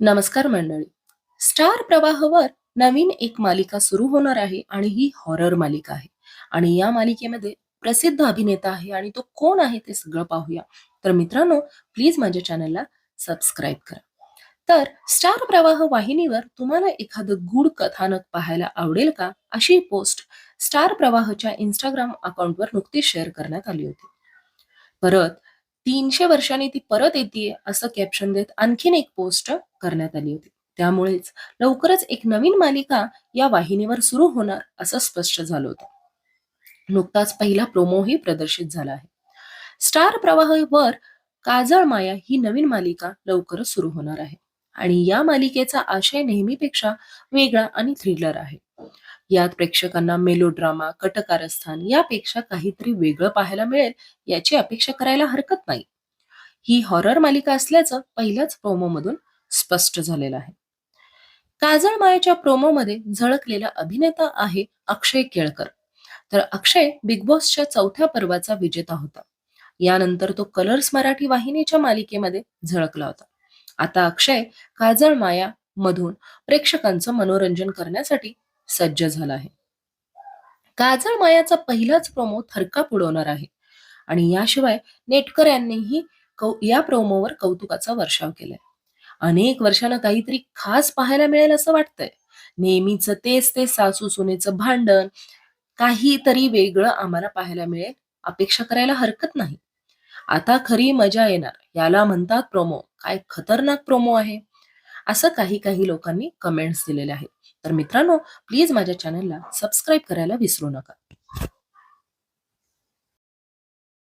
नमस्कार मंडळी. स्टार प्रवाहवर नवीन एक मालिका सुरू होणार आहे आणि ही हॉरर मालिका आहे. आणि या मालिकेमध्ये प्रसिद्ध अभिनेता आहे आणि तो कोण आहे ते सगळं पाहूया. तर मित्रांनो प्लीज माझ्या चॅनलला सबस्क्राईब करा. तर स्टार प्रवाह वाहिनीवर तुम्हाला एखादं गूढ कथानक पाहायला आवडेल का? अशी पोस्ट स्टार प्रवाहच्या इंस्टाग्राम अकाउंटवर नुकतीच शेअर करण्यात आली होती. परत तीनशे वर्षांनी ती परत येते असं कॅप्शन देत आणखीन एक पोस्ट करण्यात आली होती. त्यामुळेच लवकरच एक नवीन मालिका या वाहिनीवर सुरू होणार असं स्पष्ट झालं होतं. नुकताच पहिला प्रोमोही प्रदर्शित झाला आहे. स्टार प्रवाहवर काजळ माया ही नवीन मालिका लवकरच सुरू होणार आहे. आणि या मालिकेचा आशय नेहमीपेक्षा वेगळा आणि थ्रिलर आहे. यात प्रेक्षकांना मेलोड्रामा कटकारस्थान यापेक्षा काहीतरी वेगळं पाहायला मिळेल याची अपेक्षा करायला हरकत नाही. ही हॉरर मालिका असल्याचं पहिल्याच प्रोमोमधून स्पष्ट झालेलं आहे. काजळ मायाच्या प्रोमोमध्ये झळकलेला अभिनेता आहे अक्षय केळकर. तर अक्षय बिग बॉसच्या चौथ्या पर्वाचा विजेता होता. यानंतर तो कलर्स मराठी वाहिनीच्या मालिकेमध्ये झळकला होता. आता अक्षय काजळ माया मधून प्रेक्षकांचं मनोरंजन करण्यासाठी सज्ज झाला आहे. काजळ मायाचा पहिलाच प्रोमो थरकाप उडवणार आहे. आणि याशिवाय नेटकर यांनीही कौ या प्रोमोवर कौतुकाचा वर्षाव केलाय. अनेक वर्षांना काहीतरी खास पाहायला मिळेल असं वाटतंय. नेहमीच तेच ते सासू सुनेचं भांडण काहीतरी वेगळं आम्हाला पाहायला मिळेल अपेक्षा करायला हरकत नाही. आता खरी मजा येणार. याला म्हणतात प्रोमो काय खतरनाक प्रोमो आहे? असं काही काही लोकांनी कमेंट्स दिलेले आहेत. तर मित्रांनो प्लीज माझ्या चॅनलला सबस्क्राईब करायला विसरू नका.